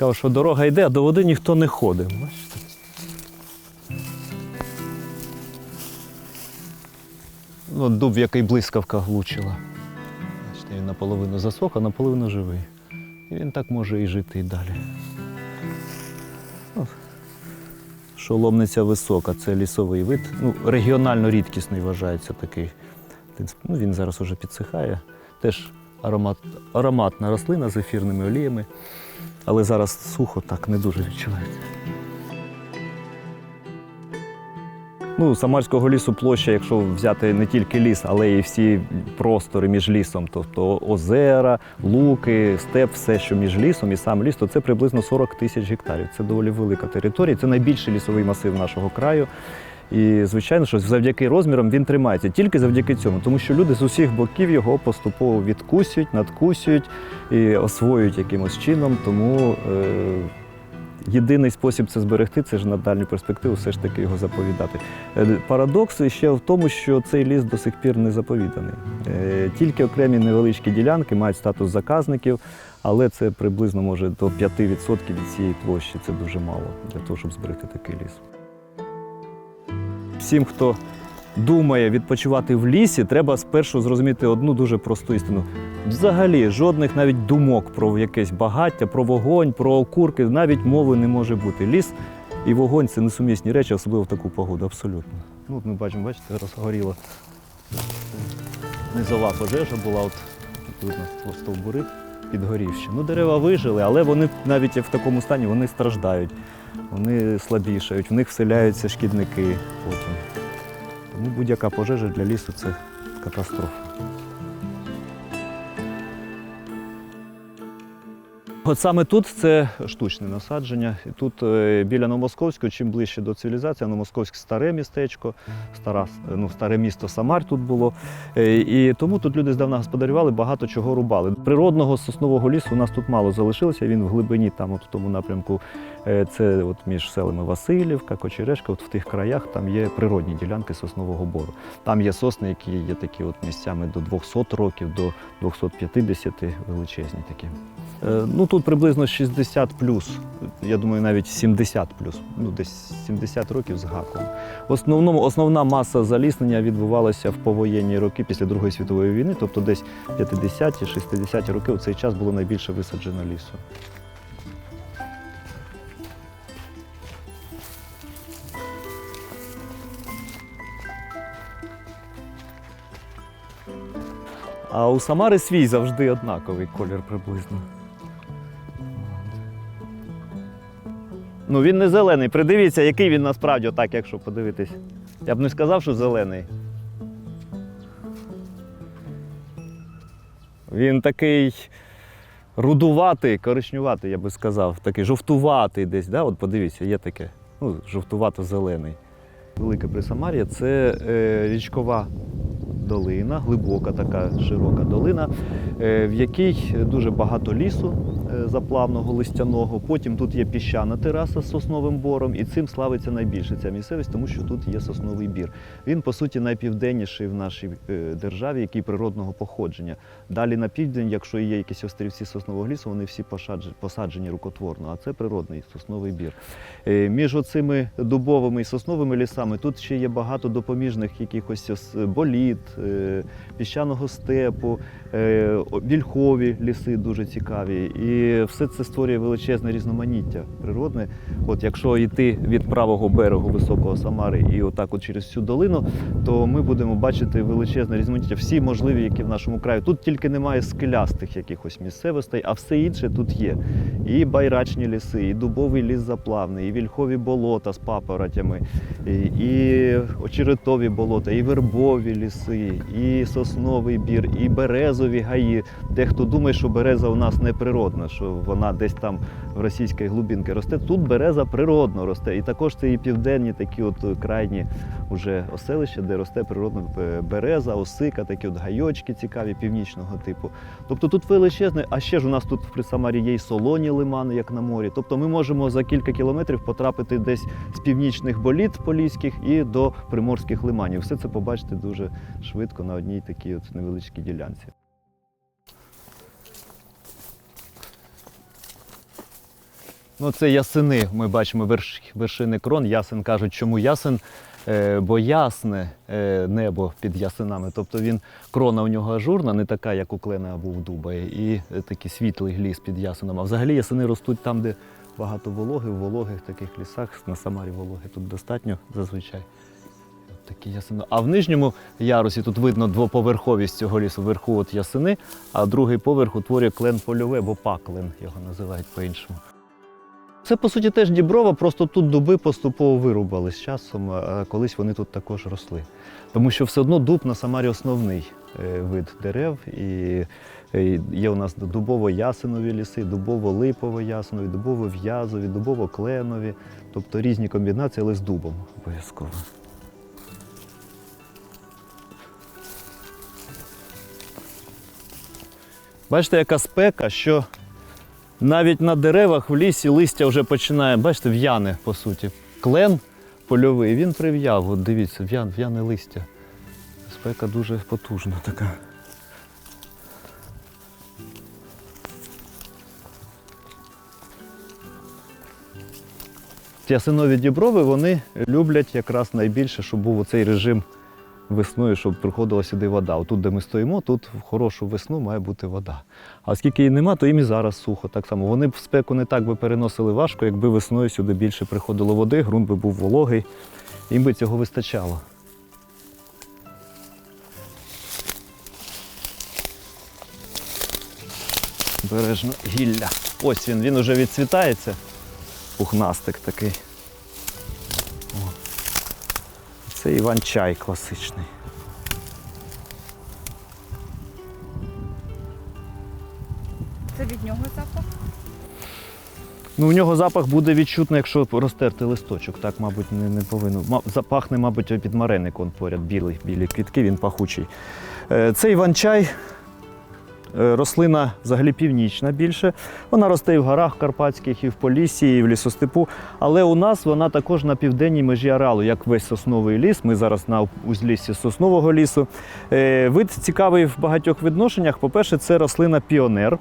Цікаво, що дорога йде, а до води ніхто не ходить. Бачите? Ну, дуб, який блискавка влучила. Бачите, він наполовину засох, а наполовину живий. І він так може і жити і далі. Ну, Шоломниця висока, це лісовий вид. Ну, регіонально рідкісний вважається такий. Ну, він зараз уже підсихає. Теж аромат, ароматна рослина з ефірними оліями. Але зараз сухо так не дуже відчувається. Ну, Самарського лісу площа, якщо взяти не тільки ліс, але й всі простори між лісом, тобто озера, луки, степ, все, що між лісом і сам ліс, то це приблизно 40 тисяч гектарів. Це доволі велика територія. Це найбільший лісовий масив нашого краю. І, звичайно, що завдяки розмірам він тримається тільки завдяки цьому, тому що люди з усіх боків його поступово відкусюють, надкусюють і освоюють якимось чином. Тому е, єдиний спосіб це зберегти, це ж на дальню перспективу все ж таки його заповідати. Е, Парадокс ще в тому, що цей ліс до сих пір не заповіданий. Е, Тільки окремі невеличкі ділянки мають статус заказників, але це приблизно може до 5% від цієї площі. Це дуже мало для того, щоб зберегти такий ліс. Всім, хто думає відпочивати в лісі, треба спершу зрозуміти одну дуже просту істину. Взагалі, жодних навіть думок про якесь багаття, про вогонь, про окурки, навіть мови не може бути. Ліс і вогонь це несумісні речі, особливо в таку погоду, абсолютно. Ну, от ми бачимо, бачите, розгоріло. Низова пожежа була, от видно стовбури підгорівші. Ну, дерева вижили, але вони навіть в такому стані вони страждають, вони слабішають, в них вселяються шкідники потім. Тому будь-яка пожежа для лісу це катастрофа. От саме тут це штучне насадження. І Тут е, біля Новомосковського, чим ближче до цивілізації, Новомосковське старе містечко, стара, ну, старе місто Самар тут було. Е, І тому тут люди здавна господарювали, багато чого рубали. Природного соснового лісу у нас тут мало залишилося. Він в глибині, там, от в тому напрямку, це от між селами Васильівка, Кочерешка, от в тих краях там є природні ділянки соснового бору. Там є сосни, які є такі от місцями до 200 років, до 250 величезні такі. Е, Ну тут приблизно 60 плюс, я думаю, навіть 70 плюс, ну десь 70 років з гаком. В основному основна маса заліснення відбувалася в повоєнні роки після Другої світової війни, тобто десь 50-ті, 60-ті роки у цей час було найбільше висаджено лісу. А у Самари свій завжди однаковий колір приблизно. Ну він не зелений. Придивіться, який він насправді, отак, якщо подивитись. Я б не сказав, що зелений. Він такий рудуватий, коричнюватий, я би сказав, такий жовтуватий десь. Да? От подивіться, є таке. Ну, жовтувато-зелений. Велике Присамар'я це е, річкова долина, глибока така широка долина, е, в якій дуже багато лісу е, заплавного, листяного. Потім тут є піщана тераса з сосновим бором, і цим славиться найбільше ця місцевість, тому що тут є сосновий бір. Він, по суті, найпівденніший в нашій е, державі, який природного походження. Далі на південь, якщо є якісь острівці соснового лісу, вони всі посаджені, рукотворно, а це природний сосновий бір. Між оцими дубовими і сосновими лісами тут ще є багато допоміжних якихось боліт, піщаного степу, е, вільхові ліси дуже цікаві. І все це створює величезне різноманіття природне. От якщо йти від правого берегу високого Самари і отак от через всю долину, то ми будемо бачити величезне різноманіття, всі можливі, які в нашому краї. Тут тільки немає скелястих якихось місцевостей, а все інше тут є. І байрачні ліси, і дубовий ліс заплавний, і вільхові болота з папоротями, і очеретові болота, і вербові ліси, і сосновий бір, і березові гаї. Дехто думає, що береза у нас не природна, що вона десь там в російській глубинці росте. Тут береза природно росте. І також це і південні такі от крайні уже оселища, де росте природно е, береза, осика, такі от гайочки цікаві північного типу. Тобто тут величезне, а ще ж у нас тут в Присамарі є й солоні лимани, як на морі. Тобто ми можемо за кілька кілометрів потрапити десь з північних боліт поліських і до приморських лиманів. Все це побачити дуже швидко на одній такій от невеличкій ділянці. Ну, це ясини. Ми бачимо верш, вершини крон. Ясен кажуть, чому ясен? Е, бо ясне е, небо під ясинами. Тобто він крона у нього ажурна, не така, як у клена або у дуба, і е, такий світлий ліс під ясеном. А взагалі ясини ростуть там, де багато вологи, в вологих таких лісах. На Самарі вологи тут достатньо зазвичай. Такі ясини. А в нижньому ярусі тут видно двоповерховість цього лісу. Вверху от ясини, а другий поверх утворює клен польове або паклен, його називають по-іншому. Це, по суті, теж діброва, просто тут дуби поступово вирубали з часом, а колись вони тут також росли. Тому що все одно дуб на Самарі основний е, вид дерев. І е, є у нас дубово-ясенові ліси, дубово-липово-ясенові, дубово-в'язові, дубово-кленові, тобто різні комбінації, але з дубом обов'язково. Бачите, яка спека, що навіть на деревах в лісі листя вже починає, бачите, в'яне, по суті. Клен польовий, він прив'яв. От дивіться, в'ян, в'яне листя. Спека дуже потужна така. Ясинові діброви вони люблять якраз найбільше, щоб був оцей режим весною, щоб приходила сюди вода. Отут, де ми стоїмо, тут в хорошу весну має бути вода. А оскільки її нема, то їм і зараз сухо. Так само. Вони б спеку не так би переносили важко, якби весною сюди більше приходило води, ґрунт би був вологий, їм би цього вистачало. Бережно гілля. Ось він, він уже відцвітається. Пухнастик такий. Це Іван-чай класичний. Це від нього запах? Ну, в нього запах буде відчутно, якщо розтерти листочок. Так, мабуть, не, не повинно. Запахне, мабуть, під мареник он поряд білий, білі квітки, він пахучий. Е, Це іван-чай. Е, Рослина взагалі північна більше. Вона росте і в горах карпатських, і в Полісі, і в лісостепу. Але у нас вона також на південній межі ареалу, як весь сосновий ліс. Ми зараз на узліссі соснового лісу. Е, Вид цікавий в багатьох відношеннях. По-перше, це рослина піонер.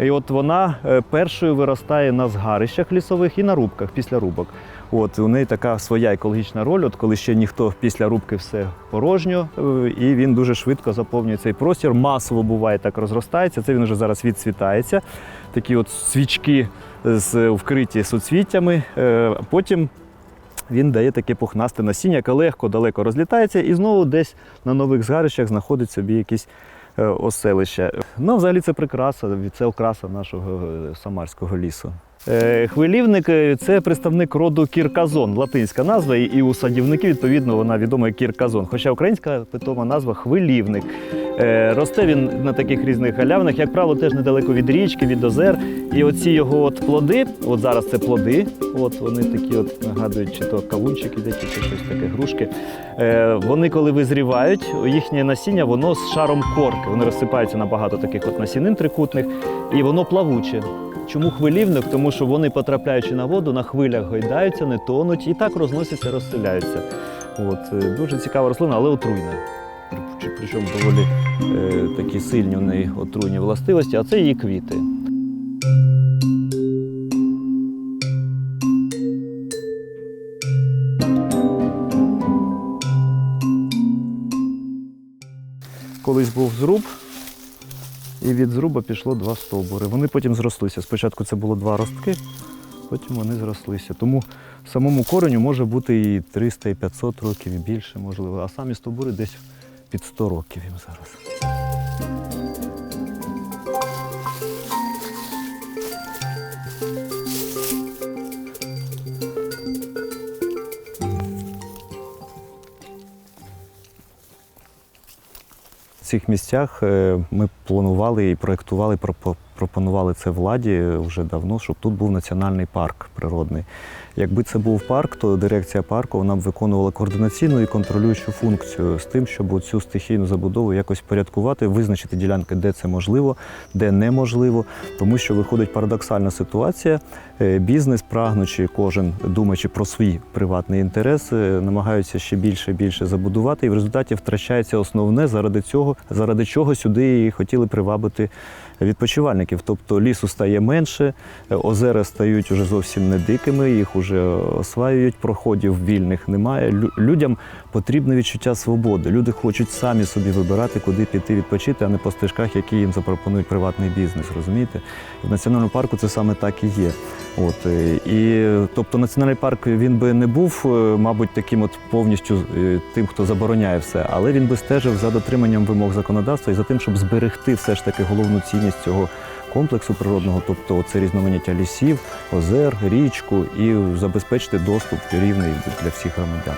І от вона е, першою виростає на згарищах лісових і на рубках після рубок. От у неї така своя екологічна роль, от коли ще ніхто після рубки все порожньо, е, і він дуже швидко заповнює цей простір. Масово буває так розростається. Це він вже зараз відцвітається. Такі от свічки з вкриті соцвіттями. Е, Потім він дає таке пухнасте насіння, яке легко далеко розлітається, і знову десь на нових згарищах знаходить собі якісь е, оселища. Ну, взагалі це прикраса, це окраса нашого е, самарського лісу. Е, Хвилівник е, це представник роду кірказон, латинська назва, і- у садівників, відповідно, вона відома як кірказон. Хоча українська питома назва хвилівник. Е, Росте він на таких різних галявинах, як правило, теж недалеко від річки, від озер. І оці його от плоди, от зараз це плоди, от вони такі от нагадують, чи то кавунчики, чи щось таке, грушки. Вони, коли визрівають, їхнє насіння воно з шаром корки. Вони розсипаються на багато таких от насінин трикутних, і воно плавуче. Чому хвилівник? Тому що вони, потрапляючи на воду, на хвилях гойдаються, не тонуть і так розносяться, розселяються. От, е, дуже цікава рослина, але отруйна. Причому доволі е, такі сильні у неї отруйні властивості, а це її квіти. Колись був зруб, і від зруба пішло два стовбури. Вони потім зрослися. Спочатку це було два ростки, потім вони зрослися. Тому самому кореню може бути і 300, і 500 років, і більше, можливо. А самі стовбури десь під 100 років їм зараз. В цих місцях е, ми планували і проєктували, пропонували це владі вже давно, щоб тут був національний парк природний. Якби це був парк, то дирекція парку вона б виконувала координаційну і контролюючу функцію з тим, щоб цю стихійну забудову якось порядкувати, визначити ділянки, де це можливо, де неможливо. Тому що виходить парадоксальна ситуація. Е, Бізнес, прагнучи, кожен думаючи про свій приватний інтерес, е, намагаються ще більше і більше забудувати, і в результаті втрачається основне заради цього, заради чого сюди і хотіли привабити відпочивальників. Тобто лісу стає менше, озера стають уже зовсім не дикими, їх уже осваюють, проходів вільних немає. Людям потрібне відчуття свободи. Люди хочуть самі собі вибирати, куди піти відпочити, а не по стежках, які їм запропонують приватний бізнес. Розумієте? В національному парку це саме так і є. От е, і тобто національний парк він би не був, е, мабуть, таким от повністю е, тим, хто забороняє все, але він би стежив за дотриманням вимог законодавства і за тим, щоб зберегти все ж таки головну цінність цього комплексу природного, тобто це різноманіття лісів, озер, річку і забезпечити доступ рівний для всіх громадян.